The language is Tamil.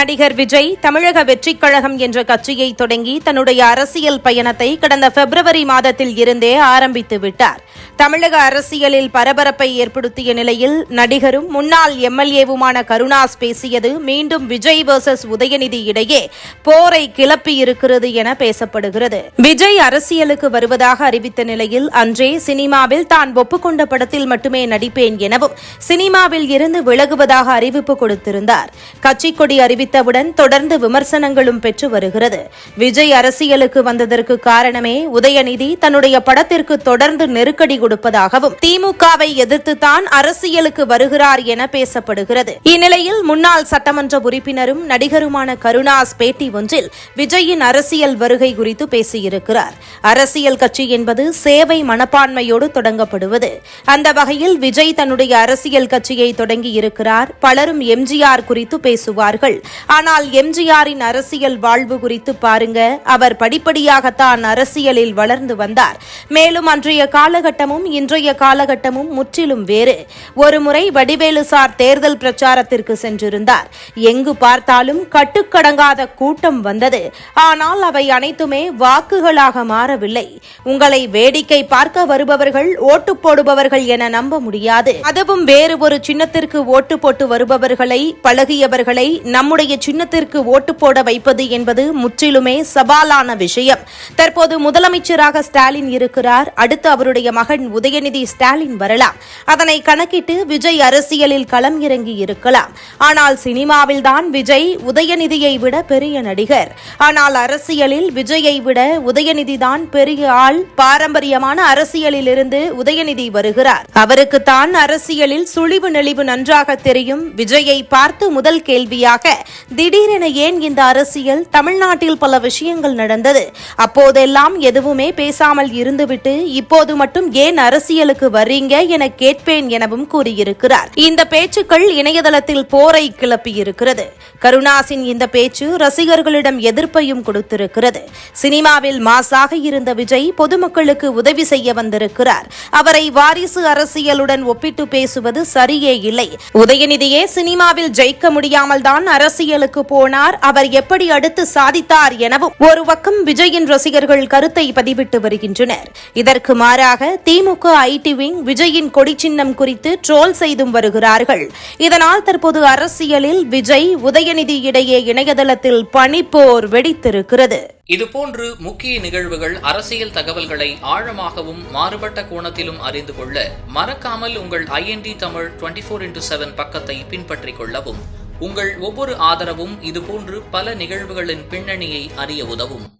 நடிகர் விஜய் தமிழக வெற்றிக் கழகம் என்ற கட்சியை தொடங்கி தன்னுடைய அரசியல் பயணத்தை கடந்த பிப்ரவரி மாதத்தில் இருந்தே ஆரம்பித்து விட்டார். தமிழக அரசியலில் பரபரப்பை ஏற்படுத்திய நிலையில் நடிகரும் முன்னாள் எம்எல்ஏவுமான கருணாஸ் பேசியது மீண்டும் விஜய் வர்சஸ் உதயநிதி இடையே போரை கிளப்பியிருக்கிறது என பேசப்படுகிறது. விஜய் அரசியலுக்கு வருவதாக அறிவித்த நிலையில் அன்றே சினிமாவில் தான் ஒப்புக்கொண்ட படத்தில் மட்டுமே நடிப்பேன் எனவும் சினிமாவில் இருந்து விலகுவதாக அறிவிப்பு கொடுத்திருந்தார். கட்சிக்கொடி அறிவித்தவுடன் தொடர்ந்து விமர்சனங்களும் பெற்று வருகிறது. விஜய் அரசியலுக்கு வந்ததற்கு காரணமே உதயநிதி தன்னுடைய படத்திற்கு தொடர்ந்து நெருக்க நெருக்கடி கொடுப்பதாகவும் திமுகவை எதிர்த்துத்தான் அரசியலுக்கு வருகிறார் என பேசப்படுகிறது. இந்நிலையில் முன்னாள் சட்டமன்ற உறுப்பினரும் நடிகருமான கருணாஸ் பேட்டி ஒன்றில் விஜயின் அரசியல் வருகை குறித்து பேசியிருக்கிறார். அரசியல் கட்சி என்பது சேவை மனப்பான்மையோடு தொடங்கப்படுவது. அந்த வகையில் விஜய் தன்னுடைய அரசியல் கட்சியை தொடங்கியிருக்கிறார். பலரும் எம்ஜிஆர் குறித்து பேசுவார்கள். ஆனால் எம்ஜிஆரின் அரசியல் வாழ்வு குறித்து பாருங்க அவர் படிப்படியாகத்தான் அரசியலில் வளர்ந்து வந்தார். மேலும் அன்றைய காலகட்டமும் இன்றைய காலகட்டமும் முற்றிலும் வேறு. ஒருமுறை வடிவேலு சார் தேர்தல் பிரச்சாரத்திற்கு சென்றிருந்தார். எங்கு பார்த்தாலும் கட்டுக்கடங்காத கூட்டம் வந்தது. ஆனால் அவை அனைத்துமே வாக்குகளாக மாறவில்லை. உங்களை வேடிக்கை பார்க்க வருபவர்கள் ஓட்டு போடுபவர்கள் என நம்ப முடியாது. அதுவும் வேறு ஒரு சின்னத்திற்கு ஓட்டு போட்டு வருபவர்களை பழகியவர்களை நம்முடைய சின்னத்திற்கு ஓட்டு போட வைப்பது என்பது முற்றிலுமே சவாலான விஷயம். தற்போது முதலமைச்சராக ஸ்டாலின் இருக்கிறார். அடுத்து அவருடைய மகன் உதயநிதி ஸ்டாலின் வரலாம். அதனை கணக்கிட்டு விஜய் அரசியலில் களம் இறங்கி இருக்கலாம். ஆனால் சினிமாவில் தான் விஜய் உதயநிதியை விட பெரிய நடிகர். ஆனால் அரசியலில் விஜயை விட உதயநிதி தான் பெரிய ஆள். பாரம்பரியமான அரசியலில் இருந்து உதயநிதி வருகிறார். அவருக்குத்தான் அரசியலில் சுழிவு நெளிவு நன்றாக தெரியும். விஜயை பார்த்து முதல் கேள்வியாக திடீரென ஏன் இந்த அரசியல்? தமிழ்நாட்டில் பல விஷயங்கள் நடந்தது. அப்போதெல்லாம் எதுவுமே பேசாமல் இருந்துவிட்டு இப்போது மட்டும் ஏன் அரசியலுக்கு வர்றீங்க என கேட்பேன் எனவும் கூறியிருக்கிறார். இந்த பேச்சுக்கள் இணையதளத்தில் போரை கிளப்பியிருக்கிறது. கருணாசின் இந்த பேச்சு ரசிகர்களிடம் எதிர்ப்பையும் கொடுத்திருக்கிறது. சினிமாவில் மாசாக இருந்த விஜய் பொதுமக்களுக்கு உதவி செய்ய வந்திருக்கிறார். அவரை வாரிசு அரசியலுடன் ஒப்பிட்டு பேசுவது சரியே இல்லை. உதயநிதியே சினிமாவில் ஜெயிக்க முடியாமல் தான் அரசியலுக்கு போனார். அவர் எப்படி அடுத்து சாதித்தார் எனவும் ஒரு பக்கம் விஜயின் ரசிகர்கள் கருத்தை பதிவிட்டு வருகின்றனர். இதற்கு மாறாக திமுக ஐடி விங் விஜயின் கொடி சின்னம் குறித்து ட்ரோல் செய்தும் வருகிறார்கள். இதனால் தற்போது அரசியலில் விஜய் உதயநிதி இடையே இணையதளத்தில் பனிப்போர் வெடித்திருக்கிறது. இதுபோன்று முக்கிய நிகழ்வுகள் அரசியல் தகவல்களை ஆழமாகவும் மாறுபட்ட கோணத்திலும் அறிந்து கொள்ள மறக்காமல் உங்கள் IND Tamil twenty four into seven பக்கத்தை பின்பற்றிக் கொள்ளவும். உங்கள் ஒவ்வொரு ஆதரவும் இதுபோன்று பல நிகழ்வுகளின் பின்னணியை அறிய உதவும்.